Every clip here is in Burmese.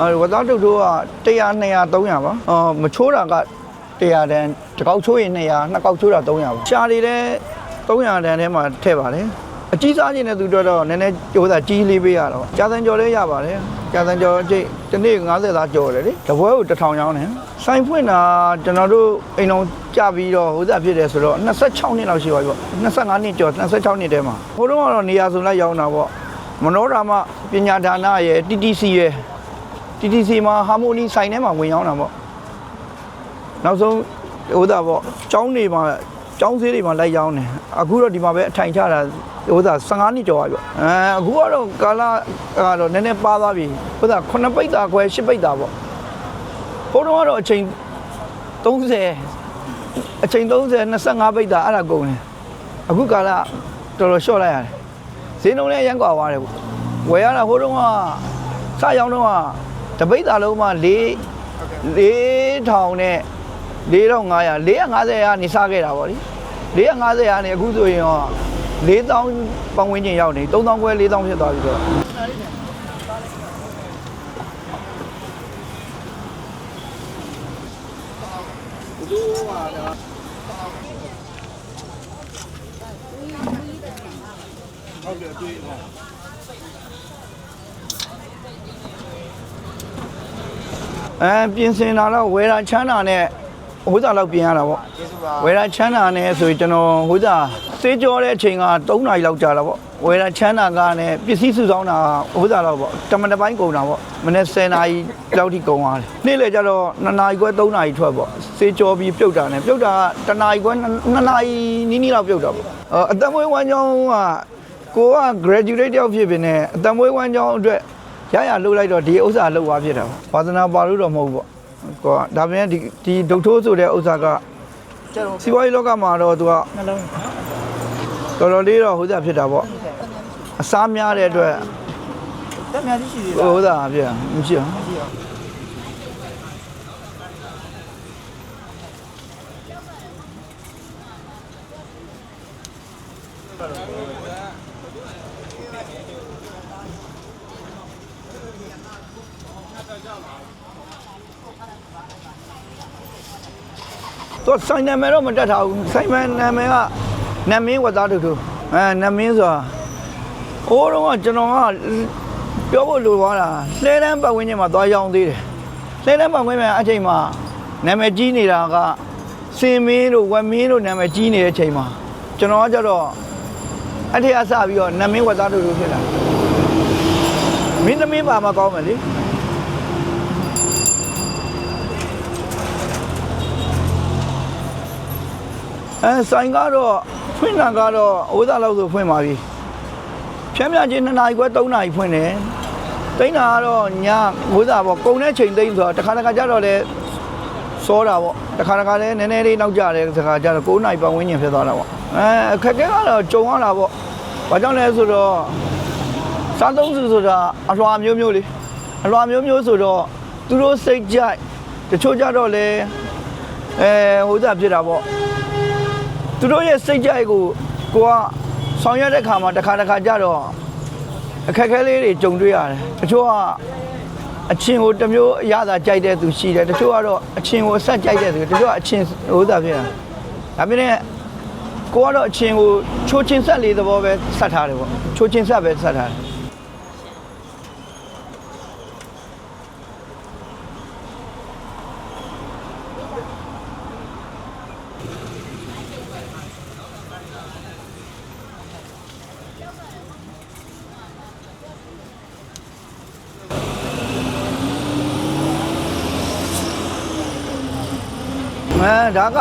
အဲဝသားတုတ်တို့က100 200 300ပါအော်မချိုးတာက100တန်းတစ်ကောက်ချိုးရင်200နှစ်ကောက်ချိုးတာ300ပါရှားတွေလည်း300တန်းထဲမှာထည့်ပါတယ်အကြီးစားခြင်းတဲ့သူတို့တော့နည်းနည်းဟိုသာကြီးလေးပေးရတော့ကြာစံကြော်လေးရပါတယ်ကြာစံကြော်အကျိတ်တစ်နေ့90သားကြော်တယ်လေတပွဲကို1000ရောင်းတယ်ဆိုင်ဖွင့်တာကျွန်တော်တို့အိမ်တော်ကြပြီးတော့ဟိုသာဖြစ်တယ်ဆိုတော့26နှစ်လောက်ရှိပါပြီပေါ့25နှစ်ကျော်26နှစ်ထဲမှာဟိုတော့ကတော့နေရာစုံလိုက်ရောင်းတာပေါ့မနောဓမ္မပညာဒါနရဲ့ TTC ရဲ့ TTC မှာ Harmony ဆိုင်ထဲမှာဝင်ရောက်တာပေါ့နောက်ဆုံးဟိုဒါပေါ့ကျောင်းတွေမှာကျောင်းဆေးတွေမှာလိုက်ရောင်းတယ်အခုတော့ဒီမှာပဲအထိုင်ချတာဟိုဒါ15နှစ်ကျော်ပါပြီအဲအခုကတော့ကာလကတော့နည်းနည်းပါသွားပြီဟိုဒါ9ပိတ်တာခွဲ10ပိတ်တာပေါ့ဘုံတော့ကတော့အချိန်30အချိန်30 25ပိတ်တာအဲ့ဒါကုန်တယ်အခုကာလတော်တော်ရှော့လိုက်ရတယ်ဈေးနှုန်းလည်းရန်ကွာသွားတယ်ပေါ့ဝယ်ရတာဟိုတုန်းကစရောင်းတော့ တပိတ်တာလုံးမှ4 4000နဲ့4500 450ကနေစခဲ့တာဗောလေ450ကနေအခုဆိုရင်ရော4000ပတ်ဝန်းကျင်ရောက်နေ3000ခွဲ4000ဖြစ်သွားပြီဆိုတော့ အဲပြင်ဆင်တာတော့ဝယ်တာချမ်းတာနဲ့ဟိုးစားလောက်ပြင်ရတာဗောဝယ်တာချမ်းတာနဲ့ဆိုရင်ကျွန်တော်ဟိုးစားစေးကြောတဲ့အချိန်က3နာရီလောက်ကြာတာဗောဝယ်တာချမ်းတာကနဲ့ပစ္စည်းစုဆောင်းတာဟိုးစားတော့ဗောတမန်တစ်ပိုင်းကုန်တာဗောမနေ့10နာရီလောက်ထိကုန်သွားတယ်နေ့လေကျတော့2နာရီခွဲ3နာရီထွက်ဗောစေးကြောပြီးပြုတ်တာနဲ့ပြုတ်တာက1နာရီခွဲ2နာရီနီးနီးလောက်ပြုတ်တာဗောအော်အတမွေးဝမ်းကြောင်းကကိုက graduate တယောက်ဖြစ်ဖြစ်နေအတမွေးဝမ်းကြောင်းအတွက် ရရလှုပ်လိုက်တော့ဒီဥစ္စာလှုပ်သွားဖြစ်တာပေါ့ဝါသနာပါလို့တော့မဟုတ်ဘူးပေါ့ကိုကဒါပေမဲ့ဒီဒီဒုတ်ထိုးဆိုတဲ့ဥစ္စာကစီးပွားရေးလောကမှာတော့သူကနှလုံးတော်တော်လေးတော့ဟိုစားဖြစ်တာပေါ့အစားများတဲ့အတွက်တက်များကြီးရှိသေးဟိုစားဖြစ်တာမရှိဘူးရှိရော သူကဆိုင်နာမည်တော့မတက်ထားဘူးဆိုင်မနာမည်ကနမင်းဝတ်သားတူတူအဲနမင်းဆိုတာဟိုတော့ကကျွန်တော်ကပြောဖို့လိုသွားတာလှဲတန်းပတ်ဝန်းကျင်မှာသွားရောင်းသေးတယ်လှဲတန်းပတ်ဝန်းကျင်အချိန်မှာနာမည်ကြီးနေတာကစင်မင်းတို့ဝက်မင်းတို့နာမည်ကြီးနေတဲ့အချိန်မှာကျွန်တော်ကကြတော့အထက်အစပြီးတော့နမင်းဝတ်သားတူတူဖြစ်လာမင်းသမီးပါမကောင်းမယ်လေ အဲဆိုင်ကတော့ဖွင့်တာကတော့ဟိုးသားလောက်ဆိုဖွင့်ပါပြီဖြန်းပြချင်း2နာရီခွဲ3နာရီဖွင့်တယ်တိန်းတာကတော့ညဟိုးသားပေါ့ကုန်တဲ့ချိန်သိမ်းဆိုတော့တစ်ခါတစ်ခါကျတော့လေစောတာပေါ့တစ်ခါတစ်ခါလည်းနည်းနည်းလေးနောက်ကျတယ်တစ်ခါကျတော့9နာရီပတ်ဝန်းကျင်ဖြစ်သွားတာပေါ့အဲအခက်အခဲကတော့ကြုံရတာပေါ့ဘာကြောင့်လဲဆိုတော့စားသုံးစုဆိုတာအလွှာမျိုးမျိုးလေအလွှာမျိုးမျိုးဆိုတော့သူတို့စိတ်ကြိုက်တချို့ကြတော့လေအဲဟိုးသားဖြစ်တာပေါ့ သူတို့ရဲ့စိတ်ကြိုက်ကိုကိုကဆောင်ရွက်တဲ့ခါမှာတစ်ခါတစ်ခါကြတော့အခက်အခဲလေးတွေကြုံတွေ့ရတယ်တချို့ကအချင်းကိုတစ်မျိုးအရသာကြိုက်တဲ့သူရှိတယ်တချို့ကတော့အချင်းကိုအဆက်ကြိုက်တဲ့သူတချို့ကအချင်းဟိုသာဖြစ်တာဒါပေမဲ့ကိုကတော့အချင်းကိုချိုးချင်းဆက်လေးသဘောပဲဆက်ထားတယ်ပေါ့ချိုးချင်းဆက်ပဲဆက်ထားတယ် အဲဒါက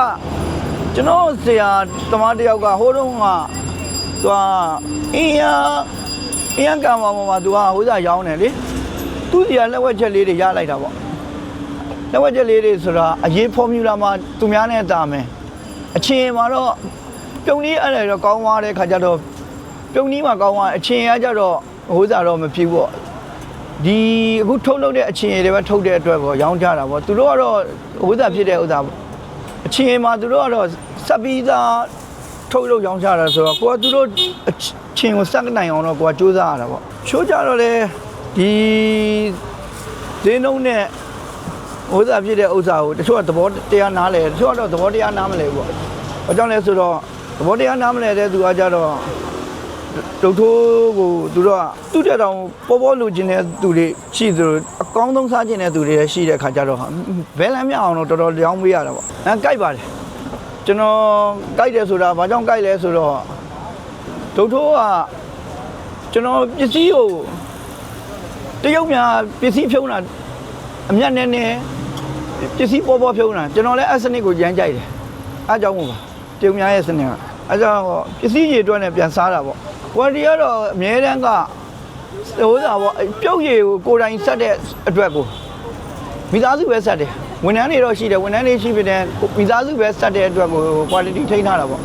ကျွန်တော်ဆရာတမတယောက်ကဟိုတုန်းကသူကအင်းရအင်းရကံပေါ်မှာသူကဟိုစားရောင်းတယ်လေသူစီကလက်ဝက်ချက်လေးတွေရလိုက်တာပေါ့လက်ဝက်ချက်လေးတွေဆိုတာအရေးဖော်မြူလာမှာသူများနဲ့တာမယ်အချင်းမှာတော့ပြုံနည်းအဲ့ဒါတော့ကောင်းသွားတဲ့ခါကျတော့ပြုံနည်းမှာကောင်းသွားအချင်းကကြတော့ဟိုစားတော့မဖြစ်ဘူးပေါ့ဒီအခုထုတ်လုပ်တဲ့အချင်းတွေပဲထုတ်တဲ့အတွက်ပေါ့ရောင်းကြတာပေါ့သူတို့ကတော့ဝိဇ္ဇာဖြစ်တဲ့ဥစ္စာပေါ့ အချင်းမှာသူတို့ကတော့စပ်ပြီးသားထုတ်လုပ်ရောင်းကြတာဆိုတော့ကိုကသူတို့အချင်းကိုစက်နိုင်အောင်တော့ကိုကစူးစမ်းရတာပေါ့ချိုးကြတော့လေဒီဈေးနှုန်းနဲ့ဥစ္စာဖြစ်တဲ့ဥစ္စာကိုတချို့ကသဘောတရားနားလဲတချို့ကတော့သဘောတရားနားမလဲဘူးပေါ့။ဘာကြောင့်လဲဆိုတော့သဘောတရားနားမလဲတဲ့သူကကြတော့ ဒုတ်ထိုးကိုသူတို့ကသူ့တက်တောင်ပေါ်ပေါ်လူချင်းတဲ့သူတွေရှိသလိုအကောင်းဆုံးစားခြင်းတဲ့သူတွေလည်းရှိတဲ့ခါကြတော့ဘဲလမ်းမြောက်အောင်တော့တော်တော်ကြောင်းပေးရတာပေါ့။အဲကြိုက်ပါတယ်။ကျွန်တော်ကြိုက်တယ်ဆိုတာဘာကြောင့်ကြိုက်လဲဆိုတော့ဒုတ်ထိုးကကျွန်တော်ပစ္စည်းကိုတရုတ်များပစ္စည်းဖြုံးတာအမျက်နဲ့နဲ့ပစ္စည်းပေါ်ပေါ်ဖြုံးတာကျွန်တော်လည်းအဲ့စနစ်ကိုရမ်းကြိုက်တယ်အားကြောင့်မို့ပါတရုတ်များရဲ့စနစ်က အားကြောင့်ပစ္စည်းကြီးအတွက်နဲ့ပြန်စားတာပေါ့ကွာတီကတော့အများတန်းကဟိုသာပေါ့ပြုတ်ရည်ကိုကိုယ်တိုင်ဆက်တဲ့အတွက်ကိုမိသားစုပဲဆက်တယ်ဝန်ထမ်းတွေတော့ရှိတယ်ဝန်ထမ်းတွေရှိဖြစ်တဲ့မိသားစုပဲဆက်တဲ့အတွက်ကို quality ထိန်းထားတာပေါ့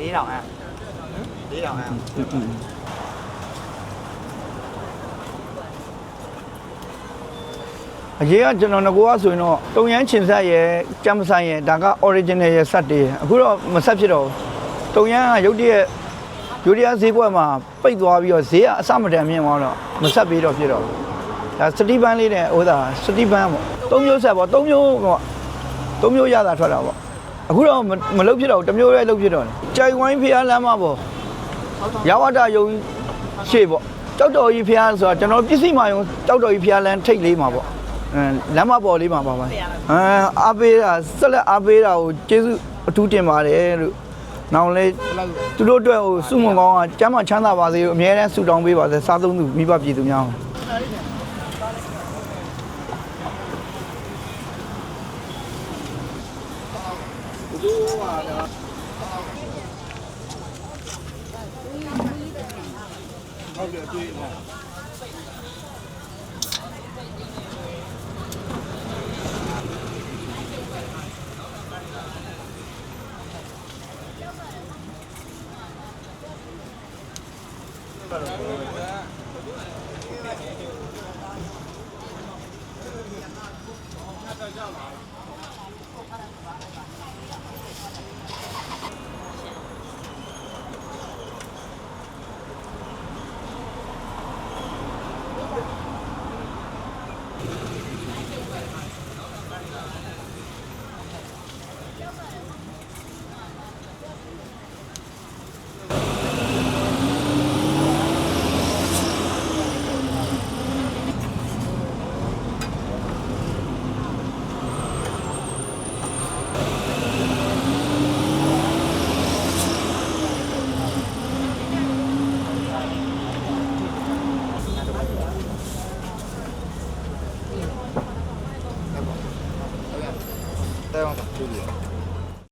၄တောင်အဲ၄တောင်အဲ အရေးကကျွန်တော်ငကိုကဆိုရင်တော့တုံရမ်းချင်ဆက်ရဲ့ကြမ်းမဆိုင်ရဲ့ဒါက original ရဲ့ဆက်တွေအခုတော့မဆက်ဖြစ်တော့ဘူးတုံရမ်းကရုတ်တရက်ယူရီးယားဈေးကွက်မှာပိတ်သွားပြီးတော့ဈေးကအဆမတန်မြင့်သွားတော့မဆက်ပြီးတော့ဖြစ်တော့ဘူးဒါစတီပန်းလေးနဲ့ဟိုဒါစတီပန်းပေါ့သုံးမျိုးဆက်ပေါ့သုံးမျိုးပေါ့သုံးမျိုးရတာထွက်တာပေါ့အခုတော့မမလုပ်ဖြစ်တော့ဘူးတစ်မျိုးပဲလုပ်ဖြစ်တော့တယ်ကြိုင်ဝိုင်းဖျားလမ်းမှာပေါ့ရဝတယုံရှေ့ပေါ့ကြောက်တော်ကြီးဖျားဆိုတာကျွန်တော်ပစ္စည်းမှယုံကြောက်တော်ကြီးဖျားလမ်းထိတ်လေးမှာပေါ့အဲ လမ်းမပေါ်လေးမှာပါပါအဲအားပေးတာဆက်လက်အားပေးတာကိုကျေးဇူးအထူးတင်ပါတယ်လို့နောက်လေသူတို့အတွက်ဟိုစုမုံကောင်းကကျမ်းမချမ်းသာပါစေလို့အမြဲတမ်းဆုတောင်းပေးပါစေစားသုံးသူမိဘပြည်သူများအောင်တဲအောင်တူပြီ Para